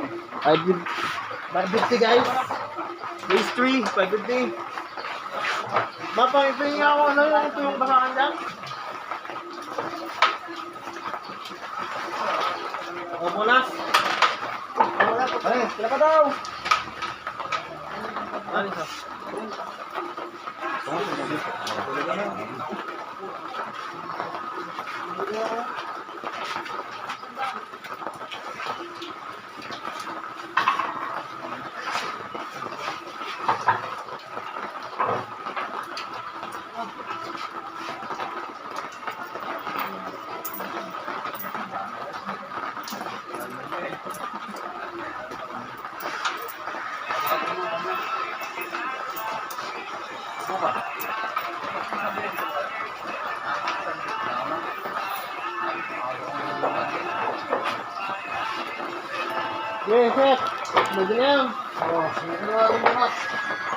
550 guys. Phase 3, 550. Mapang nga ako ano yung ito yung bakakan dyan. O, bulas. Ay, sila ka daw. Ano isa? Yes, sir. Medyo na yan. Oh, na rin.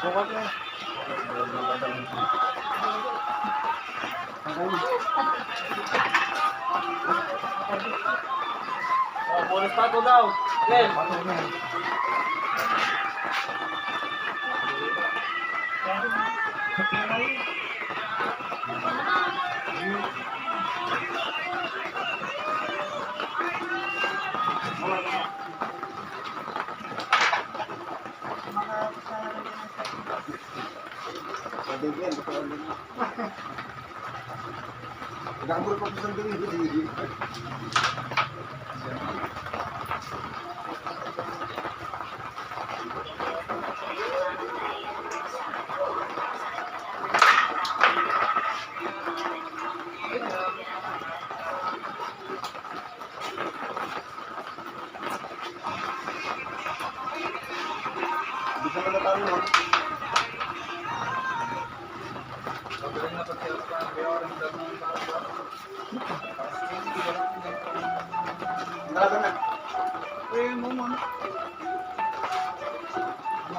Sukat na. Oh, bonus pa to daw. Len. Nag-aamuro pa po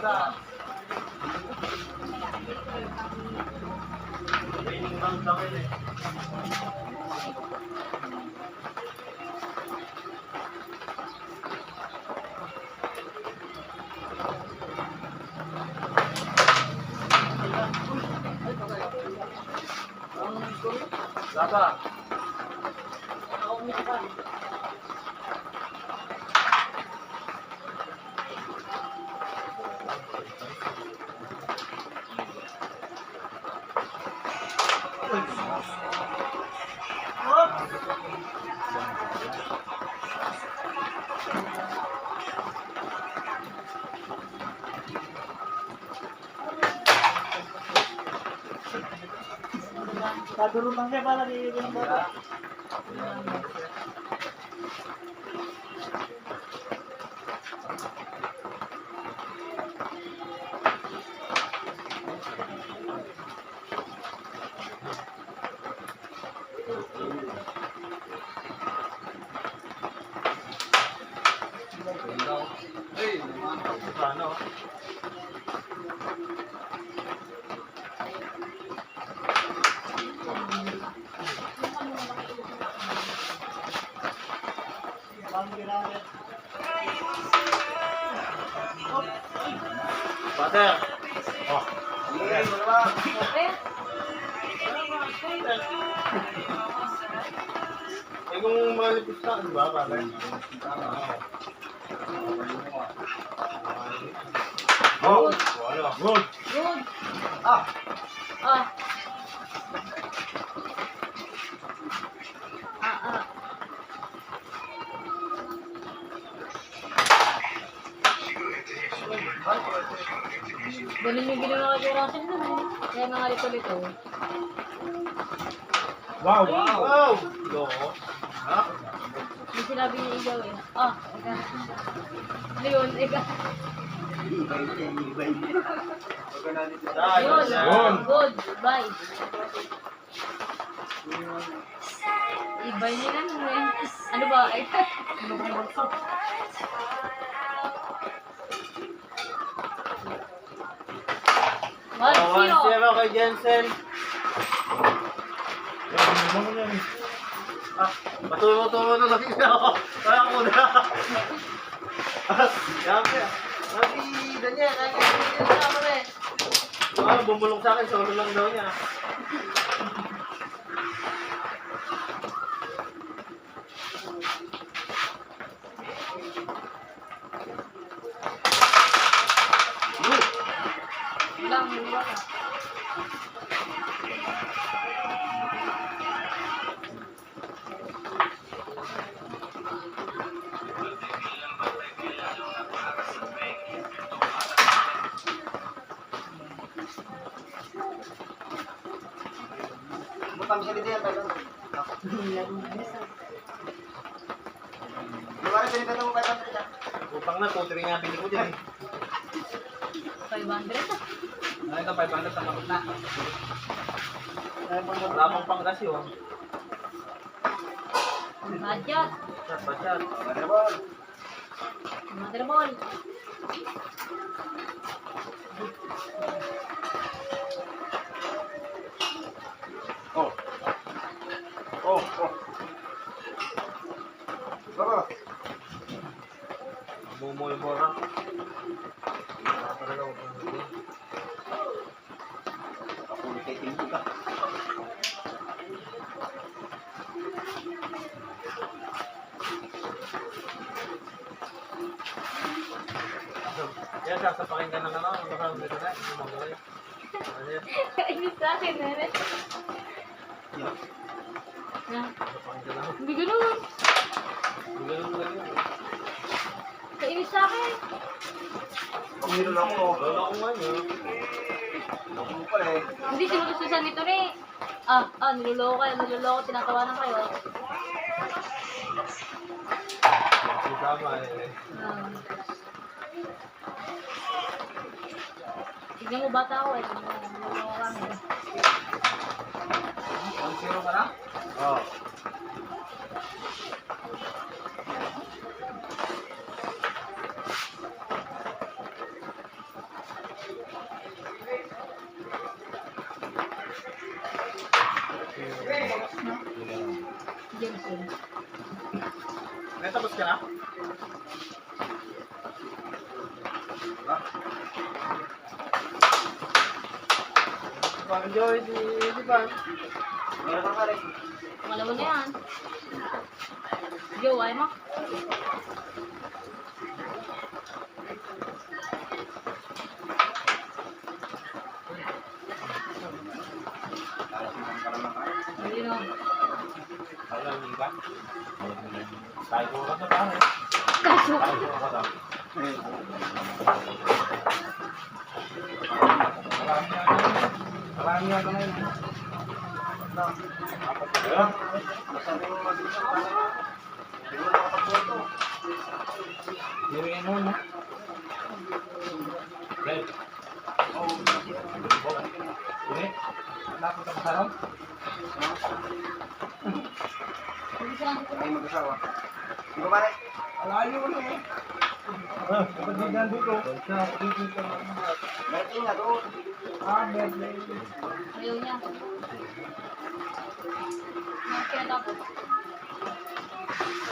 sa Saba. Kadulungan niya para di sir. Oh. Wala. Eh, kung malipis ka, di ba? Kagay. Oh, wala. Good. good. Ah, Ah. Ah, Ganun yung ginawa kay Russell nun eh. Kaya nga lito-lito. Wow. Wow. Loko. Ha? Yung sinabi niya ikaw eh. Ah, ika. Ano yun? Ika. Yun. Yun. Good. Bye. Ibay niya lang eh. Ano ba? Ay, ano ba yung bagsak? One, Oh, one zero. zero kay Jensen. Ah, matumo-tumo na lang ako. Kaya ko na. Sabi, sabi, Daniel, kaya ko na eh. Ah, bumulong sa akin, solo lang daw niya. Lang, wala. Butang siya dito yan, tayo. Lumayan siya dito mo, 500 yan. Utang na, tutri nga bili ko dyan eh. 500 ah. Ano ito, 500 ang kapit na. Wala pang panggas yun. Budget. Chat pa chat. Motherboard. Motherboard. Oh. Oh, oh. Baba. Bumoy mo lang. Wala talaga ako. Ako ulit kay Timbo ka. Yan, sasapakin ka ng ano, ang baka dito na, hindi mo gawin. Ano yan? Kainis sa akin, nene. Na. hindi ganun. Kainis sa akin. Lang ako. Wala ko nga yun. Ako pala eh. Hindi sinususan nito ni. Ah, ah, niloloko kayo, niloloko, tinatawanan kayo. Tama eh. Ah. Tignan mo bata ako eh. Niloloko kami. One zero ka na? Oo. Jensen. May tapos ka na? Enjoy di, di ba? Meron ka pare. Alam mo na yan. Yo, ay mo? Ayun o. Wala, hindi ba? Tayo ko ka pare. Kaso, Tayo ko ka na. Marami yan na yun. Ayan. Masabi mo na. Okay. Oh, Ini. Napot ka sa ron? ay mag-asawa. Di ba pare? Alayo mo na eh. Ah, kapag di dito. Dito ka Meron nga doon. Ah, birthday. Ayaw niya. Kaya tapos.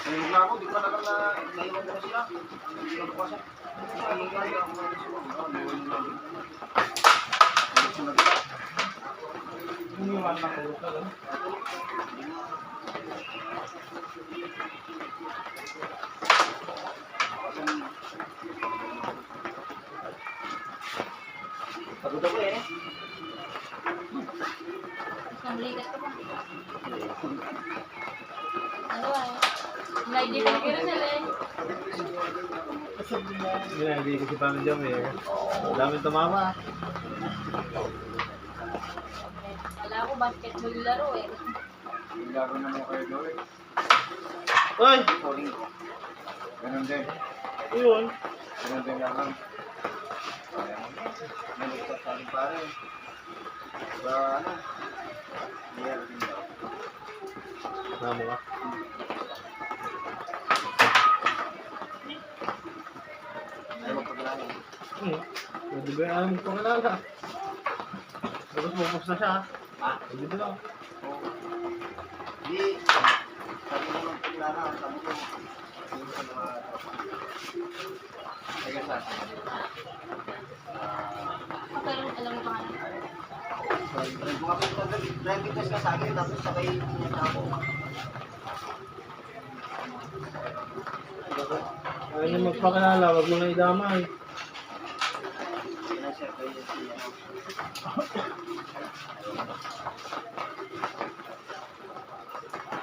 Nahimog na ako. Di ko na lang na nahimog na sila. Hindi ko na bukasan. Iniwan na ko ito. Pagod ako eh. Isang ligat ka pa. Ano ba? Naidinig ka rin nila eh. Hindi ko si Pamela Jom eh. Daming tumama. Wala ko basketball laro eh. Laro na mo kayo doon. Uy! Sorry. Ganun din. Yun. Ganun din lang. Nalagsak sa aling pare. Sa ano? Mayroon din daw. Namo ka. Ay, magpaglalan. Hmm. Pwede ba alam ko kalala? Tapos pupus na siya. Ah? Pwede ba? Oo. Di, Pero alam mo pagpag- driving test sa akin, tapos sabay pumunta ako. Ayaw niya magpakalala, wag mo na idamay. Pinasir ko yun si ano.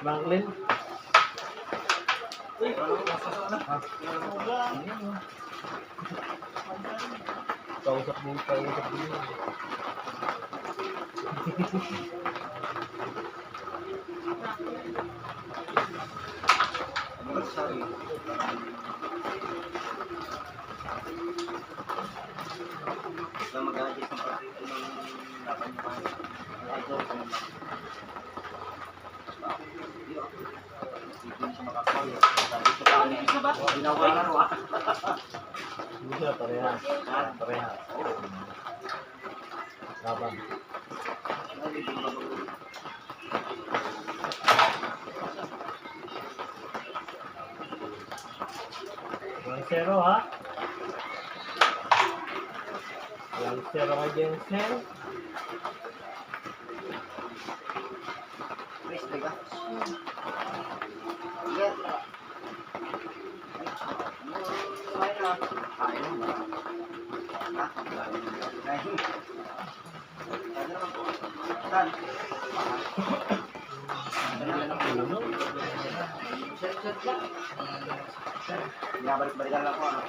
Banklin. Kausap mo, kausap mo. Ano sabi? Ito mag-adjust ng pati ng laban niya. Ay, ito, ito naman. Hindi siya makakawin. Sabi ko pa, isa ba? Ginawalan mo. Hindi siya, parehas. Parehas. Laban. Zero ha? Zero kay Jensen. Chris, teka. Iya. Kumain na. Kain ba? Ha? Kain. Kain naman po. Saan? Uno. Set, set lang. Binabalik-balikan lang ko ano.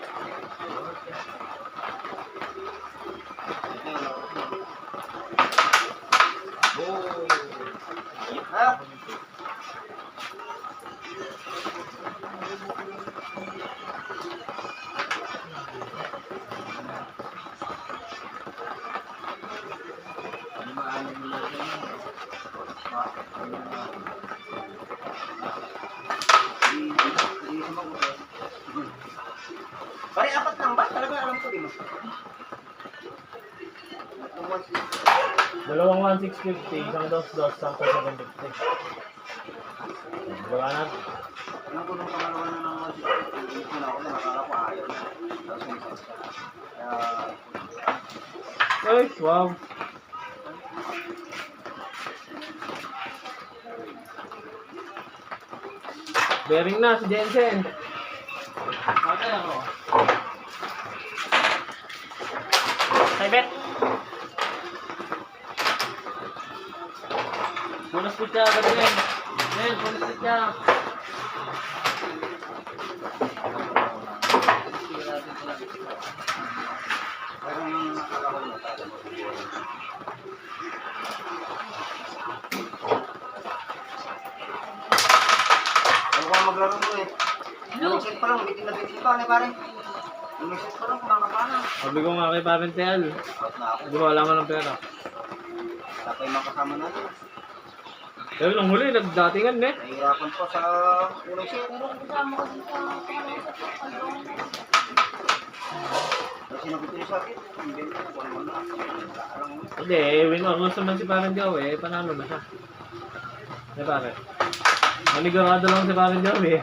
650, isang dos dos, sample 750. Wala na. Ano ko nung pangalawa na ng 650, na ako nakakala ko ayaw na. Tapos wow. Bearing na si Jensen. Okay ako. Hey, Bet. Nung nakala ko na tayo mo. Ano ka maglaro mo eh? Yung set pa lang, bitin na bitin pa, ano pare? Na. Sabi ko nga kay Parentel, hindi ko alam ng pera. Wala pa yung mga kasama natin. Pero nung huli, nagdatingan eh. Nahihirapan po sa unang set. Pero kasama ko din sa pangalan sa. Kasi sa akin, hindi ko kung ano na. Hindi, win or lose naman si Parentel eh. Panalo na siya. Di pare. Manigurado lang si Parentel eh.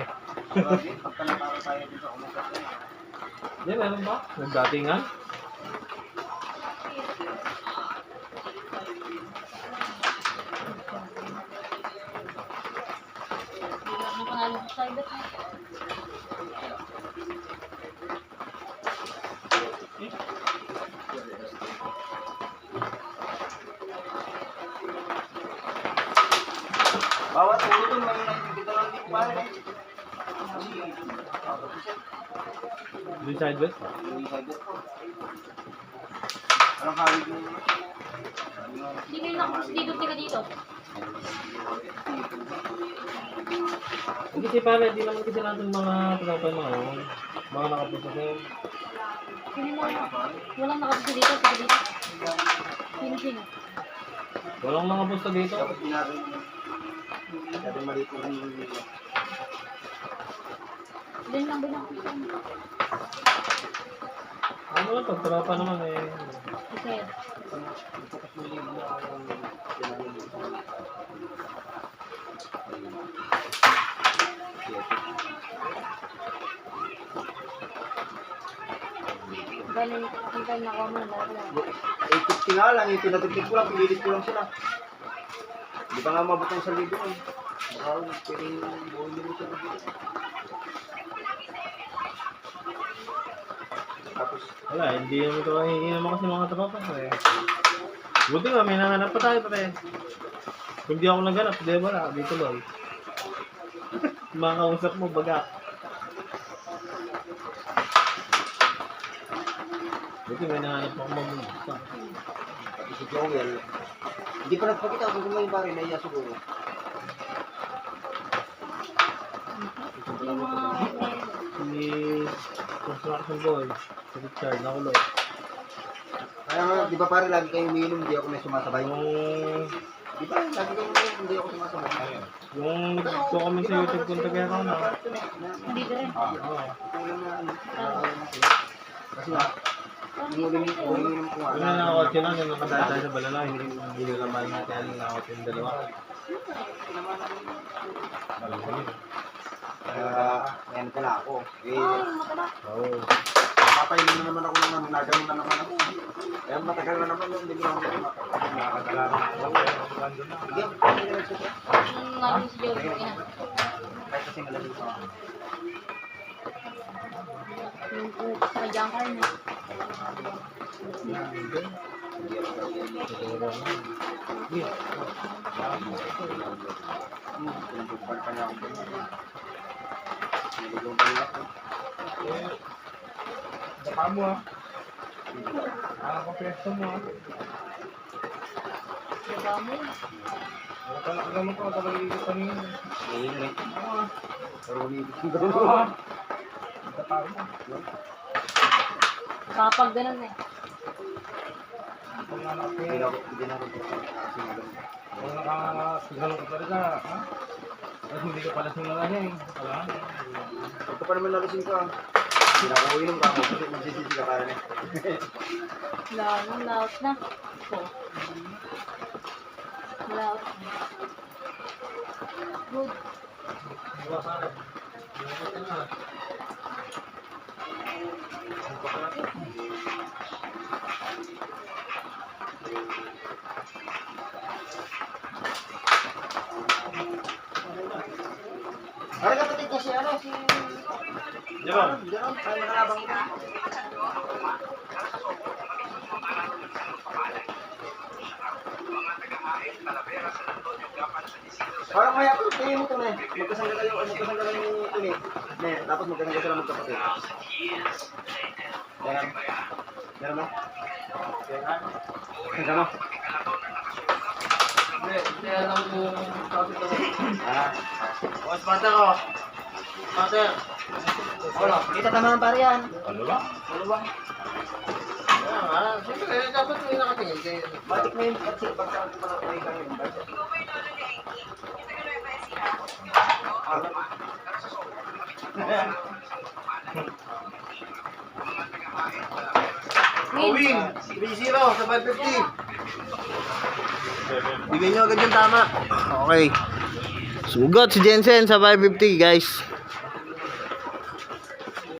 Grabe, pagka natalo tayo dito, umusap na eh. Hindi, meron ba? Nagdatingan? Ano pangalan sa side bet? Bawat ulo doon, may nakikita lang din pare. Kasi, ako siya. Yung side bet? Yung side bet ko. Anong hawig yung... Hindi kayo nakapos dito, tiga dito. Hindi si pare, di naman kasi natin mga tropa mga yun. Mga nakapusta sa'yo. Sino na? Walang nakapos dito, tiga dito. Sino sino? Walang nakapusta dito. Tapos pinari Sabi maliit ko rin yung video. Ilan lang ba yung Ano lang, pag tropa naman eh. Kasi, bali, yung time nakuha mo na lahat lang. 850 nga lang, yung pinatipid ko lang, pinilit ko lang sila. Hindi pa nga mabutang sa libo ko. Baka pwedeng buong libo sa libo. Wala, hindi naman ito naman kasi mga tropa ko eh. Buti nga, may nanganap pa tayo pare. Kung di ako naganap, di ba na, dito lang. Makakausap mo baga. Buti may nanganap ako mamunta. pati si Joel, hindi pa nagpakita kung kumain pa rin, naiya siguro. Yung mga, Si Construction Boy, si Richard, nakulot. Kaya nga, di ba pare, lagi kayong umiinom, hindi ako may sumasabay. Yung, Di ba, lagi kayong umiinom, hindi ako sumasabay. yung nag-comment sa YouTube kung tagay ako na. hindi ka rin. Oo. Sila. Kasi nga, uling ko nga. Yung nanakot yun yung nakadaan sa balala, hindi naman natin yung nakakot yung dalawa. Ko yun. Kaya, ayan pala ako. Eh, Ay, mataba. Oo. Papainom na naman ako ano, nagano na naman ako. Kaya matagal na naman yung bigyan ko. Nakakadala na ako. Sige, hindi na nagsusunod. Yung namin si Joey, ina. Kahit kasi malamig pa. Yung pupunta sa dyan ka rin. Baka mo ah. Nakakapesto mo ah. Diba mo? Nakagamot ko talaga dito kanina. Ngayon rin. Pero umibig ko Oo. Baka mo. Kapag ganun eh. Kung anak ko Hindi na ako, hindi na ako kasi maganda. Kung nakasigalang ka talaga, ha? At hindi ka pala sinalahin. Wala. Ito pa naman nalasing ka. Hindi na ako uinom ka. Kasi magsisisi ka para na. Lalo, laot na. So, laot na. Good. Diba Diba? Ganon, ay makalabang ito. Parang kaya ko, tingin mo ito na eh. Magkasangga kayo, ay magkasangga kayo ni Tuni. Ne, tapos magkasangga sila magkapatid. Yan. Yan mo? Yan mo? Hindi, hindi alam kung topic ko. Ah. O, sponsor ko. Sponsor. Wala, kita tama pare yan. Ano ba? Ano ba? Kaya nga, siyempre, dapat may nakatingin kayo. Batik na yun, kasi pagkaan ko pala kayo kayo. Win! 3-0 sa 550. Bigyan nyo agad yung tama. Okay. Sugot si Jensen sa 550 guys.